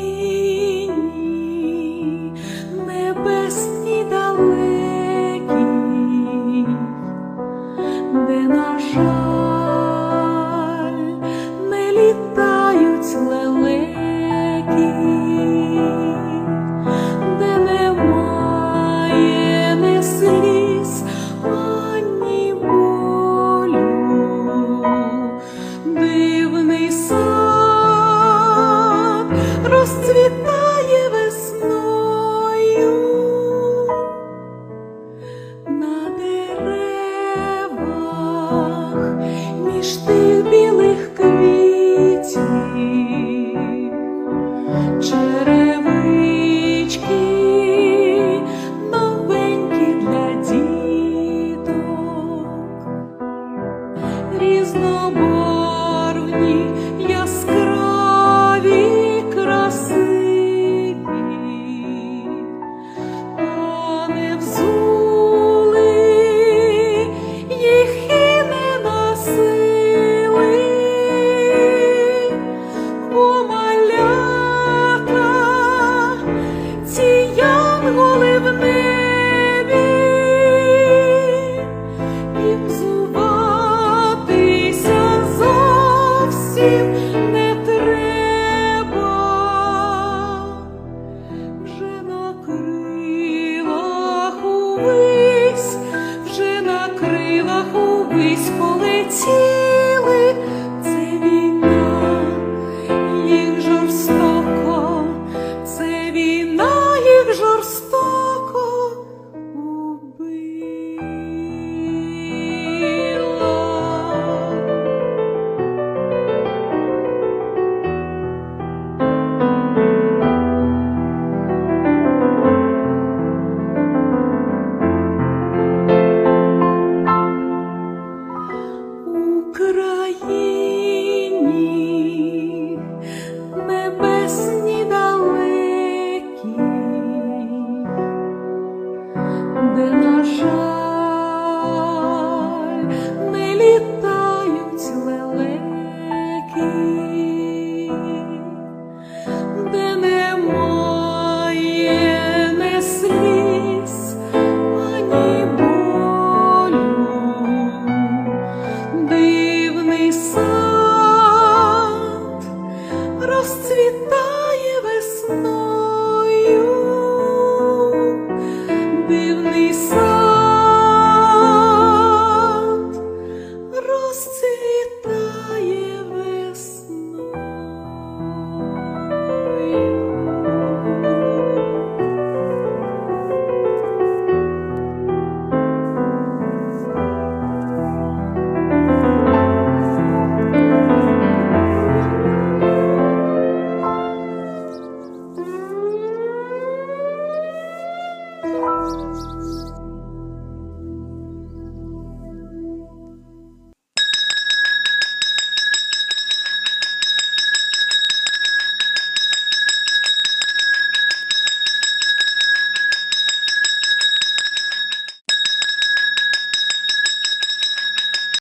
You. Зовсім не треба, вже на крилах увись, вже на крилах увись полетів. розцвітає весна.